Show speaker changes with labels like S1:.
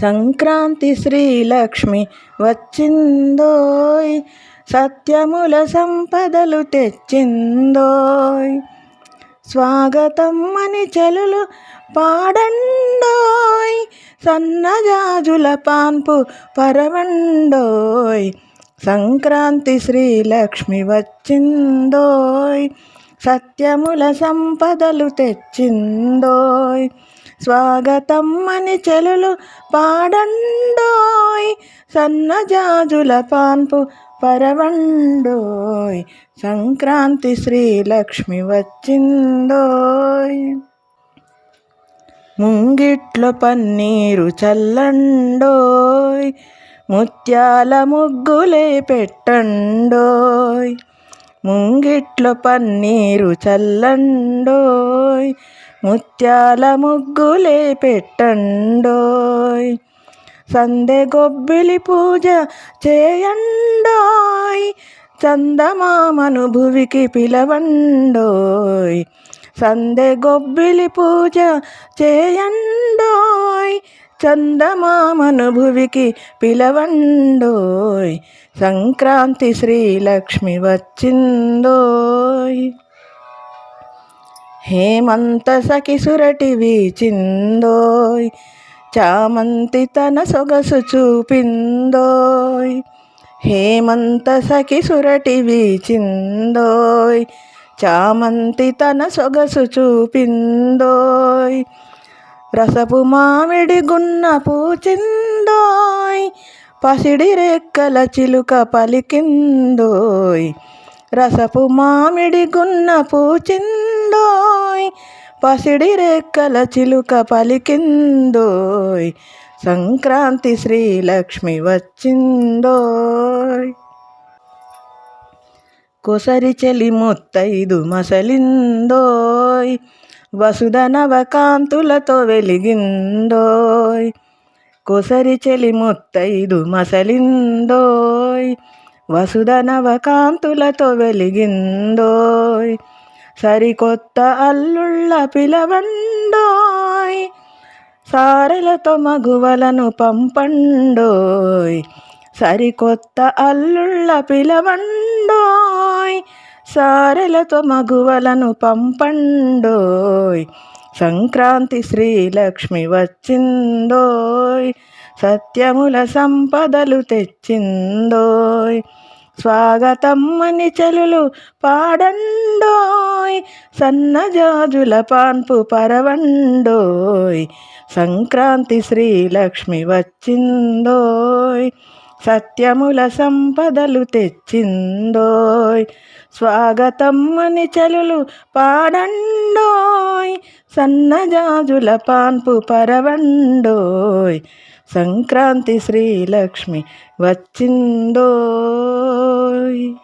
S1: సంక్రాంతి శ్రీలక్ష్మి వచ్చిందోయ్ సత్యముల సంపదలు తెచ్చిందోయ్. స్వాగతం అని చెలులు పాడండోయ్ సన్నజాజుల పాన్పు పరవండోయ్ సంక్రాంతి శ్రీలక్ష్మి వచ్చిందోయ్ సత్యముల సంపదలు తెచ్చిందోయ్. స్వాగతం అని చెలులు పాడండోయ్. సన్నజాజుల పాన్పు పరవండోయ్. సంక్రాంతి శ్రీలక్ష్మి వచ్చిందోయ్. ముంగిట్లో పన్నీరు చల్లండోయ్. ముత్యాల ముగ్గులే పెట్టండోయ్. ముంగిట్లో పన్నీరు చల్లండోయ్ ముత్యాల ముగ్గులే పెట్టండోయ్. సందె గొబ్బిలి పూజ చేయండోయ్ చందమామను భువికి పిలవండోయ్. సందె గొబ్బిలి పూజ చేయండోయ్ చందమామను భువికి పిలవండోయ్. సంక్రాంతి శ్రీలక్ష్మి వచ్చిందోయ్. హేమంత సఖి సురటి వీచిందోయ్. చామంతి తన సొగసు చూపిందోయ్. హేమంత సఖి సురటి వీచిందోయ్. చామంతి తన సొగసు చూపిందో రసపు మామిడి గున్న పూచిందోయ్ పసిడి రెక్కల చిలుక పలికిందోయ్. రసపు మామిడి గున్న పూచిందోయ్ పసిడి రెక్కల చిలుక పలికిందోయ్. సంక్రాంతి శ్రీలక్ష్మి వచ్చిందోయ్. కొసరి చెలి ముత్తైదు మసలిందోయ్. వసుధ నవకాంతులతో వెలిగిందోయ్ కొసరి చెలి ముత్తైదు మసలిందోయ్ వసుధ నవకాంతులతో వెలిగిందోయ్ సరికొత్త అల్లుళ్ళ పిలవండోయ్. సారెలతో మగువలను పంపండోయ్. సరికొత్త అల్లుళ్ళ పిలవండోయ్. సారెలతో మగువలను పంపండోయ్. సంక్రాంతి శ్రీలక్ష్మి వచ్చిందోయ్. సత్యముల సంపదలు తెచ్చిందోయ్. స్వాగతం అని చెలులు పాడండోయ్. సన్నజాజుల పాన్పు పరవండోయ్. సంక్రాంతి శ్రీలక్ష్మి వచ్చిందోయ్. సత్యముల సంపదలు తెచ్చిందోయ్. స్వాగతం అని పాడండోయ్. సన్నజాజుల పాన్పు పరవండోయ్. సంక్రాంతి శ్రీలక్ష్మి వచ్చిందోయ్.